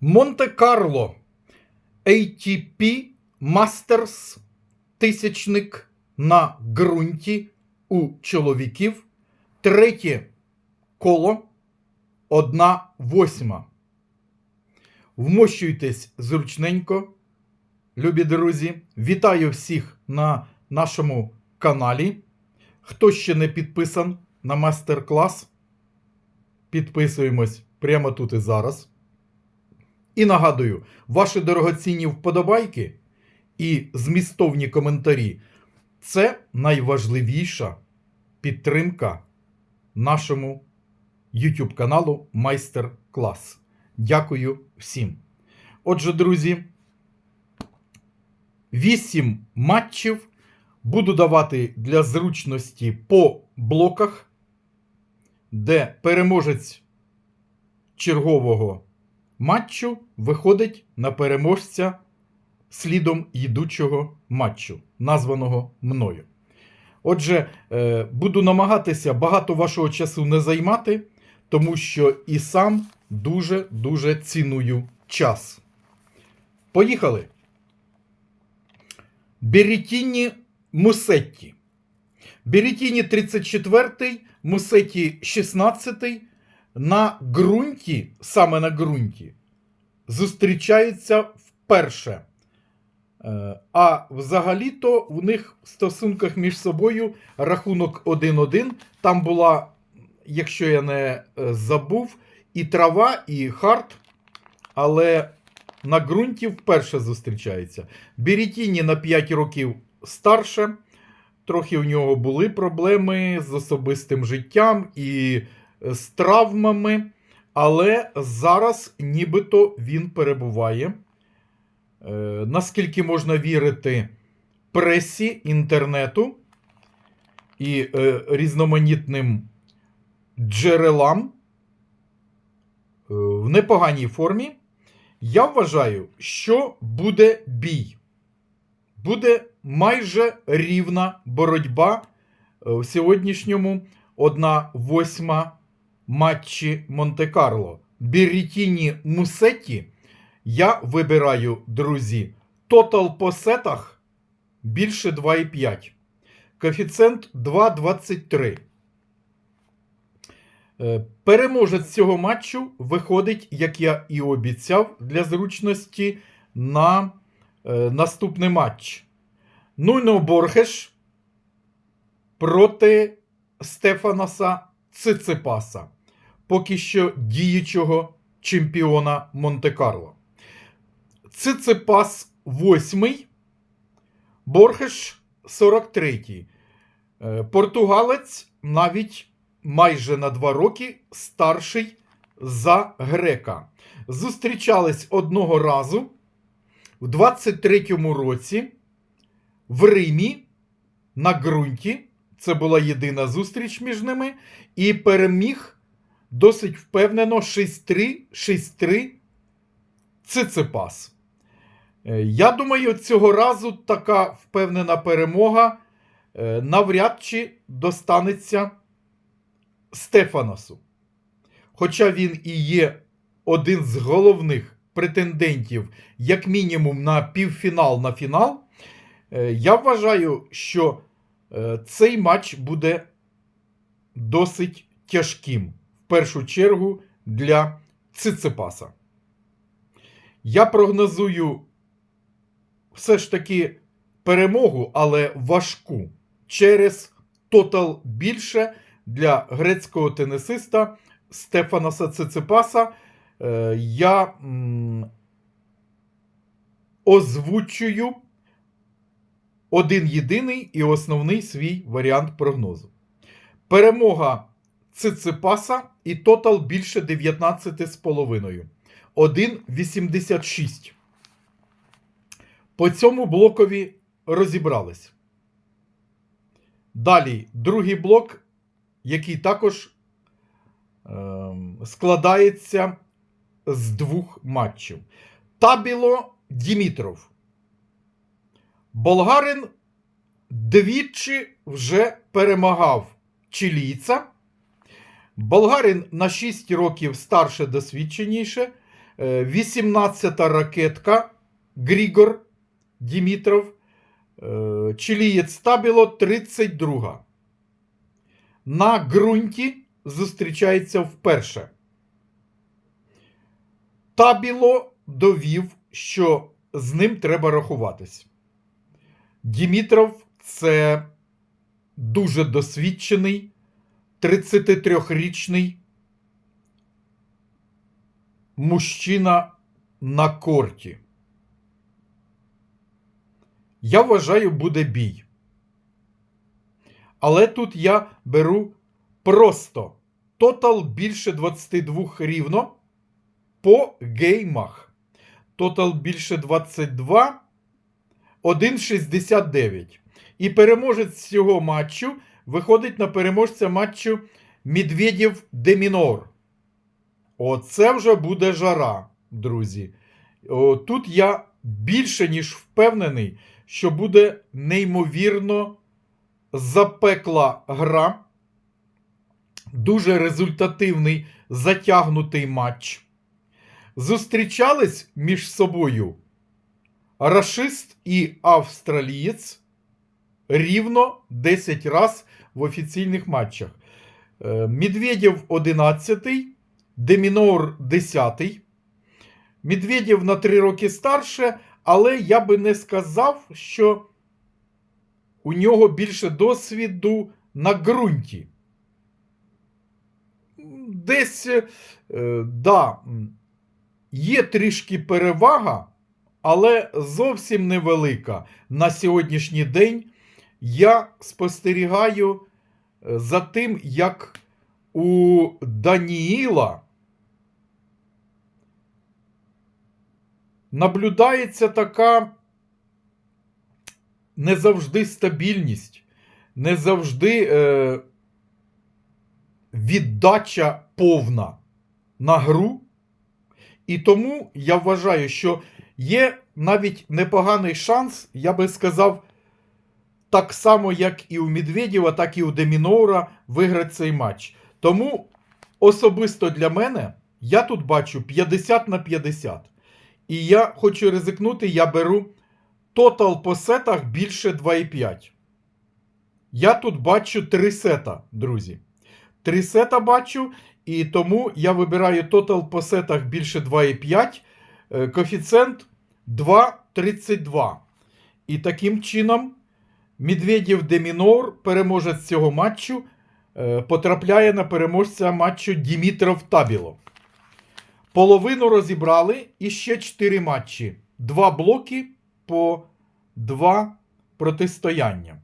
Монте-Карло ATP Masters тисячник на ґрунті у чоловіків. Третє коло одна восьма. Вмощуйтесь зручненько, любі друзі. Вітаю всіх на нашому каналі. Хто ще не підписан на майстер-клас, підписуємось прямо тут і зараз. І нагадую, ваші дорогоцінні вподобайки і змістовні коментарі це найважливіша підтримка нашому YouTube каналу Майстер Клас. Дякую всім. Отже, друзі, 8 матчів буду давати для зручності по блоках, де переможець чергового матчу виходить на переможця слідом йдучого матчу, названого мною. Отже, е, буду намагатися багато вашого часу не займати, тому що і сам дуже-дуже ціную час. Поїхали. Беретіні Мусетті. Беретіні 34, Мусетті 16 на ґрунті, саме на ґрунті, зустрічаються вперше. Е, А взагалі-то у них в стосунках між собою рахунок 1-1. Там була, якщо я не е, забув, і трава, і хард, але на ґрунті вперше зустрічається. Беретіні на 5 років старше. Трохи у нього були проблеми з особистим життям і з травмами, але зараз нібито він перебуває. Е, наскільки можна вірити пресі інтернету і е, різноманітним джерелам е, в непоганій формі, я вважаю, що буде бій. Буде майже рівна боротьба е, в сьогоднішньому 1-8 матчі Монте-Карло. Бірітіні Мусеті я вибираю, друзі, тотал по сетах більше 2,5. Коефіцієнт 2,23. Е, Переможець цього матчу виходить, як я і обіцяв, для зручності на е, наступний матч. Нуйно Борхеш проти Стефанаса Циципаса, поки що діючого чемпіона Монте-Карло. Циципас 8, Борхеш 43. Е, Португалець навіть майже на 2 роки старший за грека. Зустрічались одного разу в 23-му році в Римі на ґрунті. Це була єдина зустріч між ними, і переміг досить впевнено 6-3, 6-3 Циципас. Е, Я думаю, цього разу така впевнена перемога е, навряд чи достанеться Стефаносу. Хоча він і є один з головних претендентів, як мінімум, на півфінал на фінал, е, я вважаю, що е, цей матч буде досить тяжким, першу чергу, для Циципаса. Я прогнозую все ж таки перемогу, але важку через тотал більше для грецького тенісиста Стефанаса Циципаса. Е, Я озвучую один єдиний і основний свій варіант прогнозу. Перемога Циципаса і тотал більше 19,5. 1,86. По цьому блокові розібрались. Далі другий блок, який також е, складається з двох матчів. Табіло Дімітров. Болгарин двічі вже перемагав чилійця. Болгарин на 6 років старше досвідченіше. 18-та ракетка Грігор Дімітров, е, чилієць Табіло 32. На ґрунті зустрічається вперше. Табіло довів, що з ним треба рахуватись. Дімітров це дуже досвідчений 33-річний мужчина на корті. Я вважаю, буде бій. Але тут я беру просто тотал більше 22 рівно по геймах. Тотал більше 22, 1,69. І переможець цього матчу виходить на переможця матчу Медведєв Демінор. Оце вже буде жара, друзі. Тут я більше ніж впевнений, що буде неймовірно запекла гра. Дуже результативний затягнутий матч. Зустрічались між собою рашист і австралієць рівно 10 раз в офіційних матчах. Е, Медведєв 11, Демінор 10. Медведєв на 3 роки старше, але я би не сказав, що у нього більше досвіду на ґрунті. Десь, е, да, є трішки перевага, але зовсім невелика. На сьогоднішній день я спостерігаю за тим, як у Даніїла наблюдається така не завжди стабільність, не завжди е, віддача повна на гру. І тому я вважаю, що є навіть непоганий шанс, я би сказав, так само, як і у Медведєва, так і у Демінора виграти цей матч. Тому особисто для мене я тут бачу 50 на 50. І я хочу ризикнути, я беру тотал по сетах більше 2,5. Я тут бачу 3 сета, друзі. 3 сета бачу, і тому я вибираю тотал по сетах більше 2,5. е, Коефіцієнт 2,32. І таким чином Медведєв Демінор, переможець цього матчу, е, потрапляє на переможця матчу Дімітров Табіло. Половину розібрали і ще 4 матчі. Два блоки по 2 протистояння.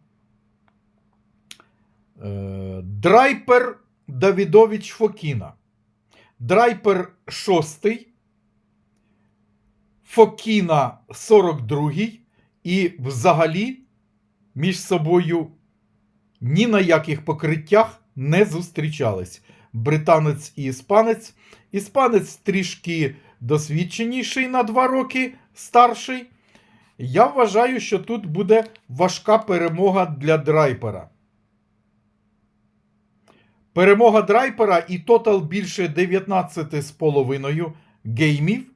Е, Драйпер Давідович Фокіна. Драйпер 6. Фокіна 42. І взагалі між собою ні на яких покриттях не зустрічались. Британець і іспанець. Іспанець трішки досвідченіший на 2 роки старший. Я вважаю, що тут буде важка перемога для драйпера. Перемога драйпера і тотал більше 19,5 геймів.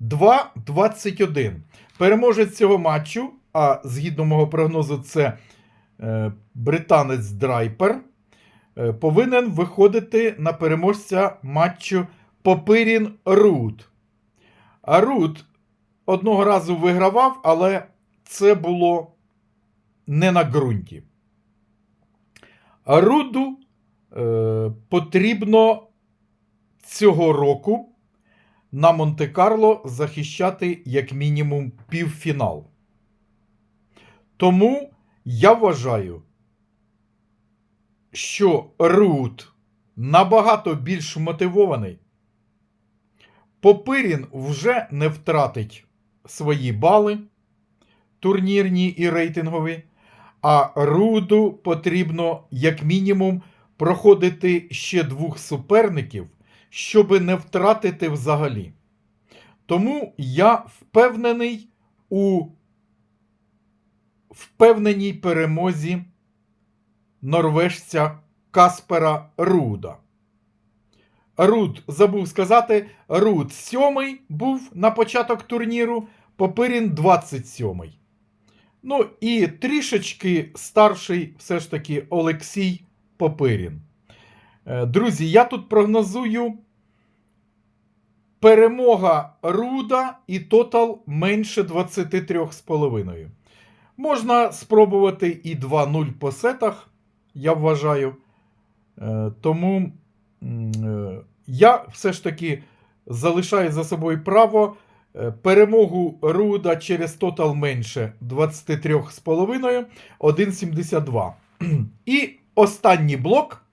2-21. Переможець цього матчу, а згідно мого прогнозу, це е, британець драйпер, е, повинен виходити на переможця матчу Попирін Рут. А Рут одного разу вигравав, але це було не на ґрунті. Руду е, потрібно цього року на Монте-Карло захищати як мінімум півфінал. Тому я вважаю, що Рут набагато більш мотивований. Попирін вже не втратить свої бали турнірні і рейтингові, а Руду потрібно як мінімум проходити ще двох суперників, щоби не втратити взагалі. Тому я впевнений у впевненій перемозі норвежця Каспера Руда. Руд, забув сказати, Руд 7 був на початок турніру, Попирін 27. Ну і трішечки старший все ж таки Олексій Попирін. Е, Друзі, я тут прогнозую перемога Руда і тотал менше 23,5. Можна спробувати і 2-0 по сетах, я вважаю. Е, Тому е, я все ж таки залишаю за собою право е, перемогу Руда через тотал менше 23,5 1,72. І останній блок.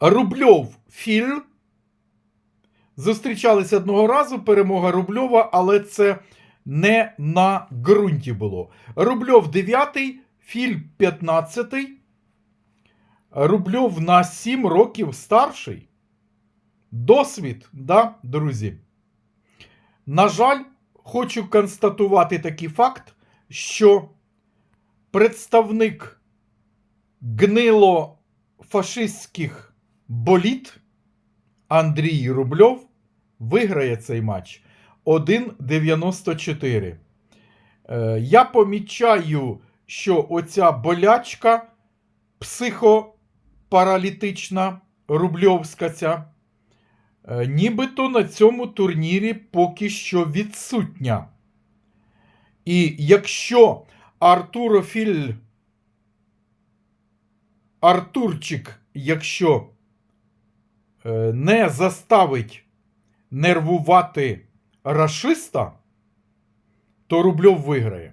Рубльов Філь. Зустрічалися одного разу. Перемога Рубльова, але це не на ґрунті було. Рубльов 9, Філь 15. Рубльов на 7 років старший. Досвід, да, друзі. На жаль, хочу констатувати такий факт, що представник гнило-фашистських боліт Андрій Рубльов виграє цей матч 1,94. Е, Я помічаю, що оця болячка психопаралітична рубльовська ця, е, нібито на цьому турнірі поки що відсутня. І якщо Артурофіль Артурчик, якщо е, не заставить нервувати рашиста, то Рубльов виграє.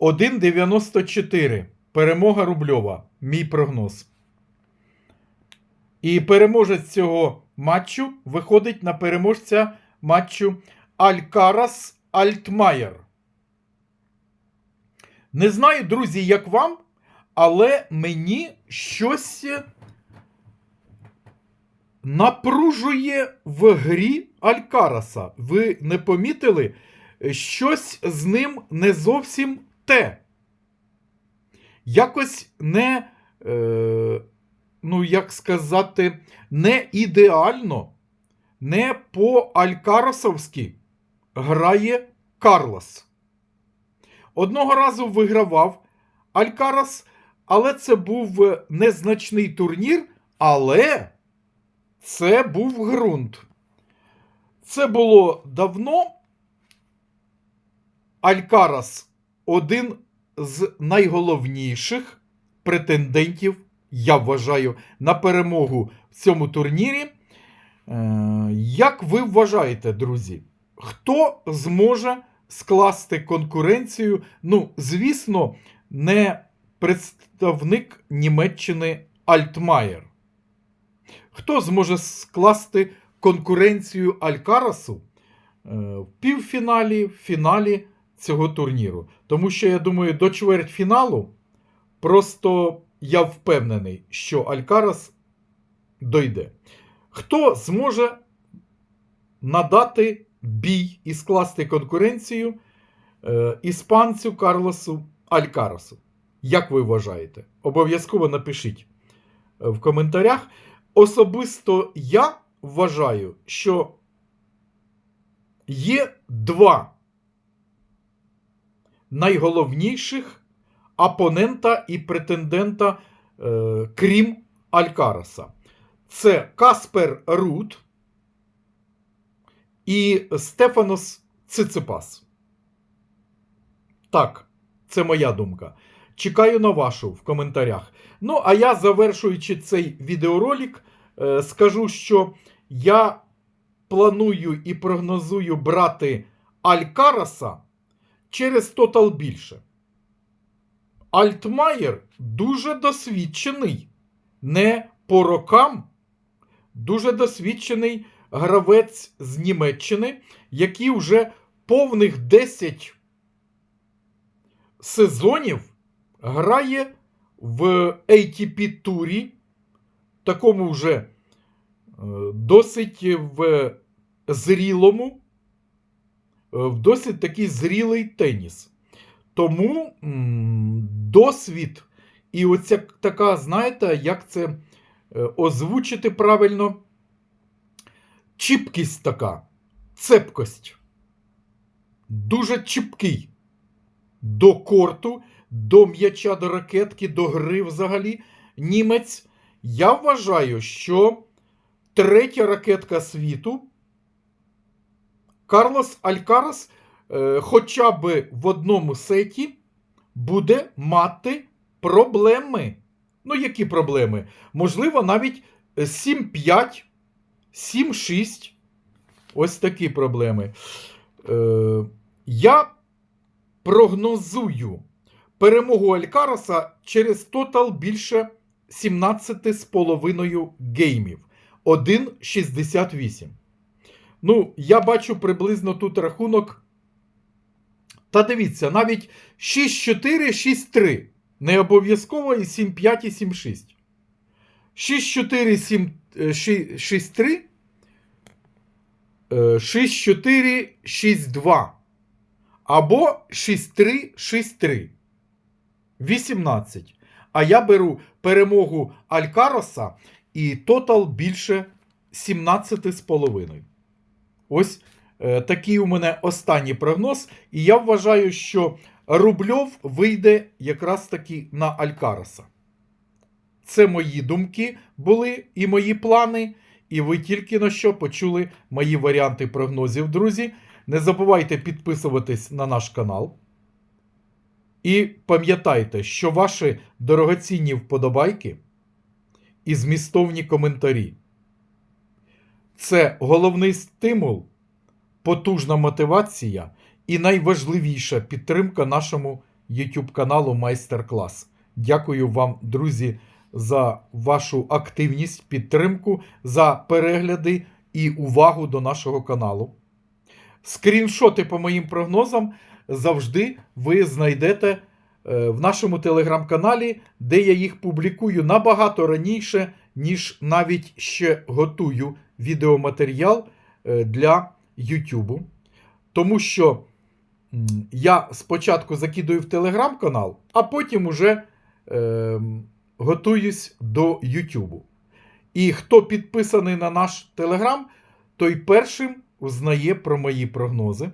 1,94. Перемога Рубльова. Мій прогноз. І переможець цього матчу виходить на переможця матчу Алькарас Альтмаєр. Не знаю, друзі, як вам, але мені щось напружує в грі Алькараса. Ви не помітили? Щось з ним не зовсім те. Якось не, е, ну, як сказати, не ідеально, не по-алькарасовськи грає Карлос. Одного разу вигравав Алькарас, але це був незначний турнір, але це був ґрунт. Це було давно. Алькарас один з найголовніших претендентів, я вважаю, на перемогу в цьому турнірі. Е, Як ви вважаєте, друзі, хто зможе скласти конкуренцію? Ну, звісно, не представник Німеччини Альтмаєр. Хто зможе скласти конкуренцію Алькарасу е, в півфіналі, в фіналі цього турніру? Тому що, я думаю, до чвертьфіналу просто я впевнений, що Алькарас дойде. Хто зможе надати бій і скласти конкуренцію е, іспанцю Карлосу Алькарасу? Як ви вважаєте? Обов'язково напишіть е, в коментарях. Особисто я вважаю, що є два найголовніших опонента і претендента, е, крім Алькараса. Це Каспер Рут і Стефанос Циципас. Так, це моя думка. Чекаю на вашу в коментарях. Ну, а я, завершуючи цей відеоролик, е, скажу, що я планую і прогнозую брати Алькараса через тотал більше. Альтмаєр дуже досвідчений. Не по рокам, дуже досвідчений гравець з Німеччини, який вже повних 10 сезонів грає в ATP турі, такому вже е, досить в зрілому, е, в досить такий зрілий теніс. Тому досвід і оця така, знаєте, як це е, озвучити правильно. Чіпкість така, цепкость. Дуже чіпкий до корту, до м'яча, до ракетки, до гри взагалі. Німець. Я вважаю, що третя ракетка світу Карлос Алькарас е, хоча б в одному сеті буде мати проблеми. Ну, які проблеми? Можливо, навіть 7-5, 7-6. Ось такі проблеми. Е, я прогнозую перемогу Алькараса через тотал більше 17,5 геймів. 1,68. Ну, я бачу приблизно тут рахунок. Та дивіться, навіть 6-4, 6-3. Не обов'язково і 7-5 і 7-6. 6-4, 7, е, 6-3. 6-4, 6-2. Або 6-3, 6-3. 18. А я беру перемогу Алькароса і тотал більше 17,5. Ось е, такий у мене останній прогноз. І я вважаю, що Рубльов вийде якраз таки на Алькараса. Це мої думки були і мої плани. І ви тільки на що почули мої варіанти прогнозів, друзі. Не забувайте підписуватись на наш канал. І пам'ятайте, що ваші дорогоцінні вподобайки і змістовні коментарі це головний стимул, потужна мотивація і найважливіша підтримка нашому YouTube каналу Майстер-клас. Дякую вам, друзі, за вашу активність, підтримку, за перегляди і увагу до нашого каналу. Скріншоти по моїм прогнозам завжди ви знайдете е, в нашому телеграм-каналі, де я їх публікую набагато раніше, ніж навіть ще готую відеоматеріал е, для YouTube. Тому що я спочатку закидую в телеграм-канал, а потім уже е, готуюсь до YouTube. І хто підписаний на наш телеграм, той першим узнає про мої прогнози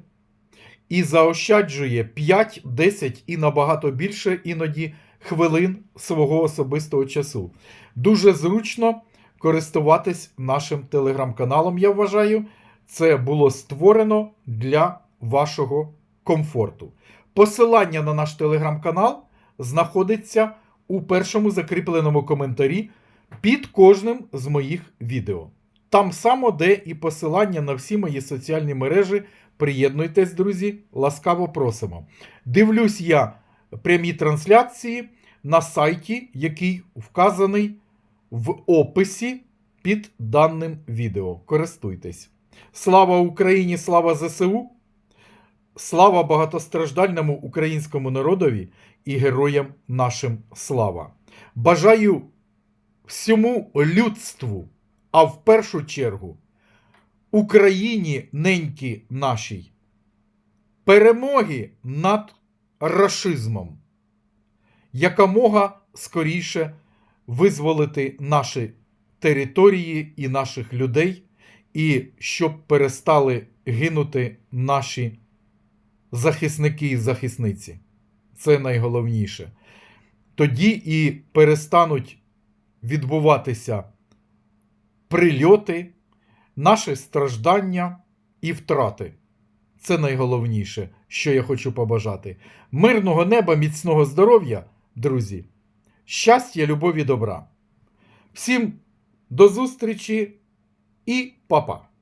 і заощаджує 5, 10 і набагато більше іноді хвилин свого особистого часу. Дуже зручно користуватись нашим телеграм-каналом, я вважаю, це було створено для вашого комфорту. Посилання на наш телеграм-канал знаходиться у першому закріпленому коментарі під кожним з моїх відео. Там само, де і посилання на всі мої соціальні мережі. Приєднуйтесь, друзі, ласкаво просимо. Дивлюсь я прямі трансляції на сайті, який вказаний в описі під даним відео. Користуйтесь. Слава Україні, слава ЗСУ! Слава багатостраждальному українському народові і героям нашим слава! Бажаю всьому людству, а в першу чергу Україні неньки нашій перемоги над рашизмом, якомога скоріше визволити наші території і наших людей, і щоб перестали гинути наші захисники і захисниці. Це найголовніше. Тоді і перестануть відбуватися прильоти, наші страждання і втрати. Це найголовніше, що я хочу побажати. Мирного неба, міцного здоров'я, друзі, щастя, любові, добра. Всім до зустрічі і па-па!